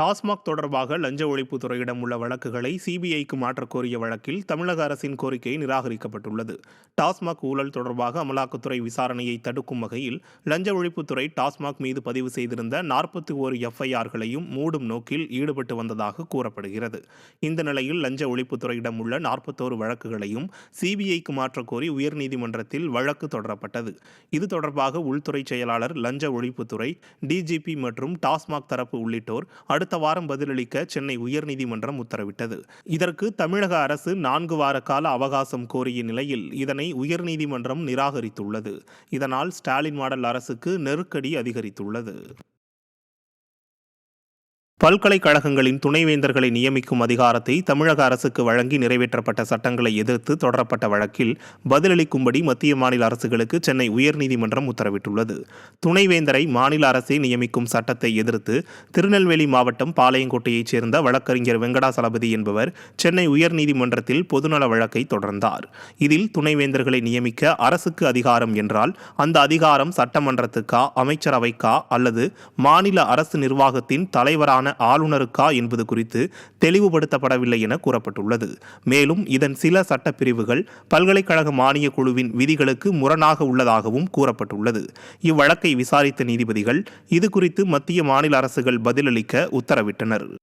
டாஸ்மாக் தொடர்பாக லஞ்ச ஒழிப்புத்துறையிடம் உள்ள வழக்குகளை சிபிஐக்கு மாற்றக் கோரிய வழக்கில் தமிழக அரசின் கோரிக்கை நிராகரிக்கப்பட்டுள்ளது. டாஸ்மாக் ஊழல் தொடர்பாக அமலாக்கத்துறை விசாரணையை தடுக்கும் வகையில் லஞ்ச ஒழிப்புத்துறை டாஸ்மாக் மீது பதிவு செய்திருந்த நாற்பத்தி ஓரு எஃப்ஐஆர்களையும் மூடும் நோக்கில் ஈடுபட்டு வந்ததாக கூறப்படுகிறது. இந்த நிலையில் லஞ்ச ஒழிப்புத்துறையிடம் உள்ள நாற்பத்தோரு வழக்குகளையும் சிபிஐக்கு மாற்றக் கோரி உயர்நீதிமன்றத்தில் வழக்கு தொடரப்பட்டது. இது தொடர்பாக உள்துறை செயலாளர் லஞ்ச ஒழிப்புத்துறை டிஜிபி மற்றும் டாஸ்மாக் தரப்பு உள்ளிட்டோர் அடுத்த வாரம் பதிலளிக்க சென்னை உயர்நீதிமன்றம் உத்தரவிட்டது. இதற்கு தமிழக அரசு நான்கு வார கால அவகாசம் கோரிய நிலையில் இதனை உயர்நீதிமன்றம் நிராகரித்துள்ளது. இதனால் ஸ்டாலின் மாடல் அரசுக்கு நெருக்கடி அதிகரித்துள்ளது. பல்கலைக்கழகங்களின் துணைவேந்தர்களை நியமிக்கும் அதிகாரத்தை தமிழக அரசுக்கு வழங்கி நிறைவேற்றப்பட்ட சட்டங்களை எதிர்த்து தொடரப்பட்ட வழக்கில் பதிலளிக்கும்படி மத்திய மாநில அரசுகளுக்கு சென்னை உயர்நீதிமன்றம் உத்தரவிட்டுள்ளது. துணைவேந்தரை மாநில அரசே நியமிக்கும் சட்டத்தை எதிர்த்து திருநெல்வேலி மாவட்டம் பாளையங்கோட்டையைச் சேர்ந்த வழக்கறிஞர் வெங்கடாசலபதி என்பவர் சென்னை உயர்நீதிமன்றத்தில் பொதுநல வழக்கை தொடர்ந்தார். இதில் துணைவேந்தர்களை நியமிக்க அரசுக்கு அதிகாரம் என்றால் அந்த அதிகாரம் சட்டமன்றத்துக்கா அமைச்சரவைக்கா அல்லது மாநில அரசு நிர்வாகத்தின் தலைவரான ஆளுநருக்கா என்பது குறித்து தெளிவுபடுத்தப்படவில்லை என கூறப்பட்டுள்ளது. மேலும் இதன் சில சட்டப்பிரிவுகள் பல்கலைக்கழக மானியக் குழுவின் விதிகளுக்கு முரணாக உள்ளதாகவும் கூறப்பட்டுள்ளது. இவ்வழக்கை விசாரித்த நீதிபதிகள் இது குறித்து மத்திய மாநில அரசுகள் பதிலளிக்க உத்தரவிட்டனர்.